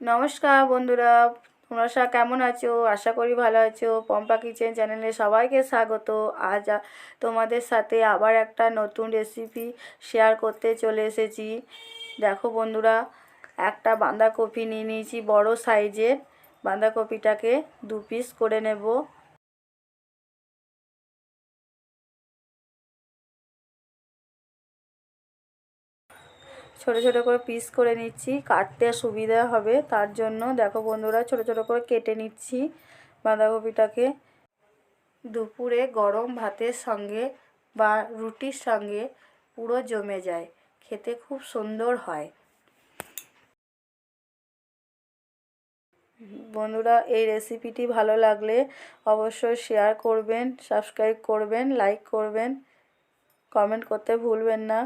নমস্কার বন্ধুরা, তোমরা সব কেমন আছো? আশা করি ভালো আছো। পম্পা কিচেন চ্যানেলে সবাইকে স্বাগত। আজ তোমাদের সাথে আবার একটা নতুন রেসিপি শেয়ার করতে চলে এসেছি। দেখো বন্ধুরা, একটা বাঁধাকপি নিয়ে নিয়েছি বড় সাইজের বাঁধাকপিটাকে দু পিস করে নেব। ছোট ছোট করে পিস করে নিচ্ছি, কাটতে সুবিধা হবে। তার জন্য দেখো বন্ধুরা, ছোট ছোট করে কেটে নিচ্ছি বাঁধাকপিটাকে। দুপুরে গরম ভাতের সঙ্গে বা রুটির সঙ্গে পুরো জমে যায়, খেতে খুব সুন্দর হয়। বন্ধুরা, এই রেসিপিটি ভালো লাগলে অবশ্যই শেয়ার করবেন সাবস্ক্রাইব করবেন লাইক করবেন। কমেন্ট করতে ভুলবেন না।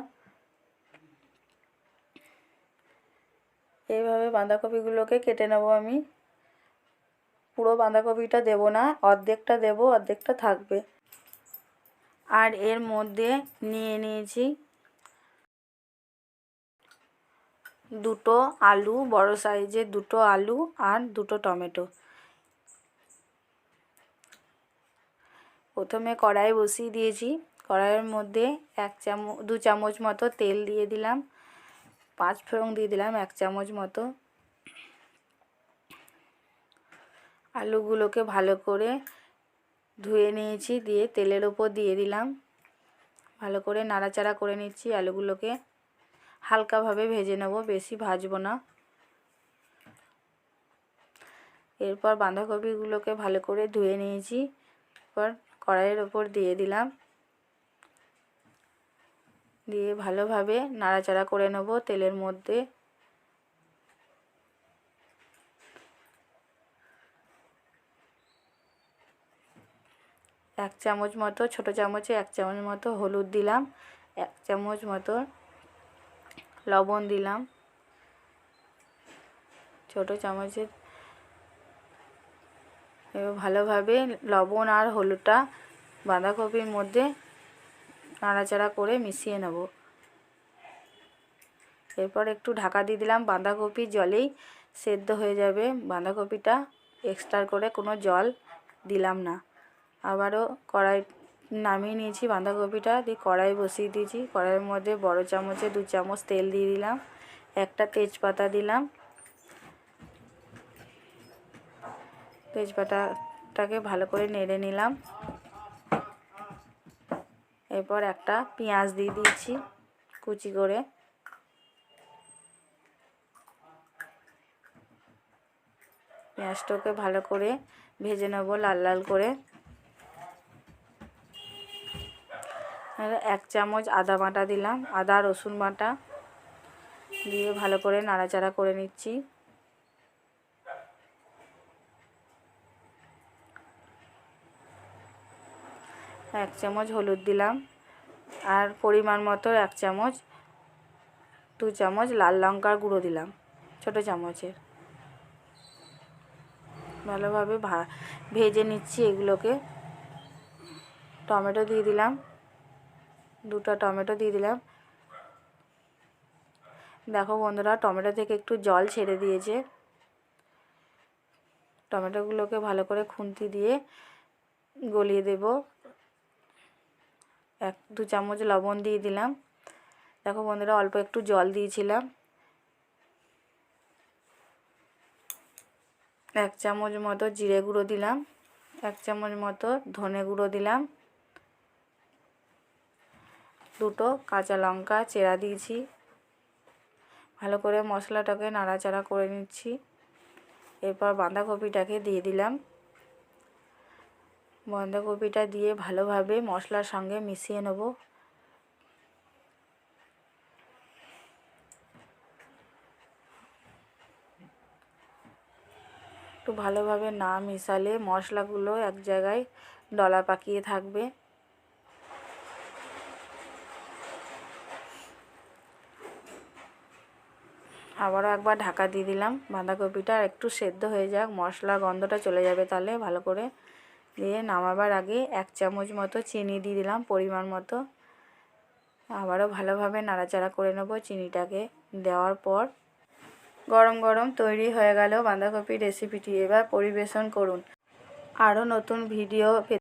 এইভাবে বাঁধাকপিগুলোকে কেটে নেব আমি। পুরো বাঁধাকপিটা দেবো না, অর্ধেকটা দেবো, অর্ধেকটা থাকবে। আর এর মধ্যে নিয়ে নিয়েছি দুটো আলু, বড় সাইজের দুটো আলু আর দুটো টমেটো। প্রথমে কড়াই বসিয়ে দিয়েছি। কড়াইয়ের মধ্যে এক চামচ, দু চামচ মতো তেল দিয়ে দিলাম। পাঁচ ফোড়ন দিয়ে দিলাম এক চামচ মতো। আলুগুলোকে ভালো করে ধুয়ে নিয়েছি, দিয়ে তেলের ওপর দিয়ে দিলাম। ভালো করে নাড়াচাড়া করে নিচ্ছি আলুগুলোকে। হালকাভাবে ভেজে নেব, বেশি ভাজবো না। এরপর বাঁধাকপিগুলোকে ভালো করে ধুয়ে নিয়েছি। এরপর কড়াইয়ের ওপর দিয়ে দিলাম। দিয়ে ভালোভাবে নাড়াচাড়া করে নেব তেলের মধ্যে। এক চামচ মতো, ছোট চামচে এক চামচ মতো হলুদ দিলাম, এক চামচ মতো লবণ দিলাম। ছোট চামচের ভালোভাবে লবণ আর হলুদটা বাঁধাকপির মধ্যে নাড়াচাড়া করে মিশিয়ে নেব। এরপর একটু ঢাকা দিয়ে দিলাম বাঁধাকপি জলেই সেদ্ধ হয়ে যাবে। বাঁধাকপিটা এক্সট্রা করে কোনো জল দিলাম না। আবারও কড়াই নামিয়ে নিয়েছি বাঁধাকপিটা। দিয়ে কড়াই বসিয়ে দিয়েছি। কড়াইয়ের মধ্যে বড় চামচে দু চামচ তেল দিয়ে দিলাম। একটা তেজপাতা দিলাম। তেজপাতাটাকে ভালো করে নেড়ে নিলাম। এরপর একটা পেঁয়াজ দিয়ে দিয়েছি, কুচি করে। পেঁয়াজটাকে ভালো করে ভেজে নেব লাল লাল করে। এক চামচ আদা বাটা দিলাম, আদা রসুন বাটা দিয়ে ভালো করে নাড়াচাড়া করে নিচ্ছি। এক চামচ হলুদ দিলাম। আর পরিমাণ মতো এক চামচ, দু চামচ লাল লঙ্কার গুঁড়ো দিলাম, ছোট চামচের। ভালোভাবে ভা, ভেজে নিচ্ছি এগুলোকে। টমেটো দিয়ে দিলাম, দুটো টমেটো দিয়ে দিলাম। দেখো বন্ধুরা, টমেটো থেকে একটু জল ছেড়ে দিয়েছে। টমেটোগুলোকে ভালো করে খুন্তি দিয়ে গলিয়ে দেব। এক, দু চামচ লবণ দিয়ে দিলাম। দেখো বন্ধুরা, অল্প একটু জল দিয়েছিলাম। এক চামচ মতো জিরে গুঁড়ো দিলাম। এক চামচ মতো ধনে গুঁড়ো দিলাম। দুটো কাঁচা লঙ্কা চেরা দিয়েছি। ভালো করে মশলাটাকে নাড়াচাড়া করে নিচ্ছি। এরপর বাঁধাকপিটাকে দিয়ে দিলাম। বাঁধাকপিটা দিয়ে ভালোভাবে মশলার সঙ্গে মিশিয়ে নেব। একটু ভালোভাবে না মিশালে মশলাগুলো এক জায়গায় ডলা পাকিয়ে থাকবে। আবারও একবার ঢাকা দিয়ে দিলাম। বাঁধাকপিটা একটু সেদ্ধ হয়ে যাক মশলার গন্ধটা চলে যাবে তাহলে ভালো করে। দিয়ে নামাবার আগে এক চামচ মতো চিনি দিয়ে দিলাম পরিমাণ মতো। আবারও ভালোভাবে নাড়াচাড়া করে নেব চিনিটাকে। দেওয়ার পর গরম গরম তৈরি হয়ে গেল বাঁধাকপির রেসিপিটি এবার পরিবেশন করুন। আরও নতুন ভিডিও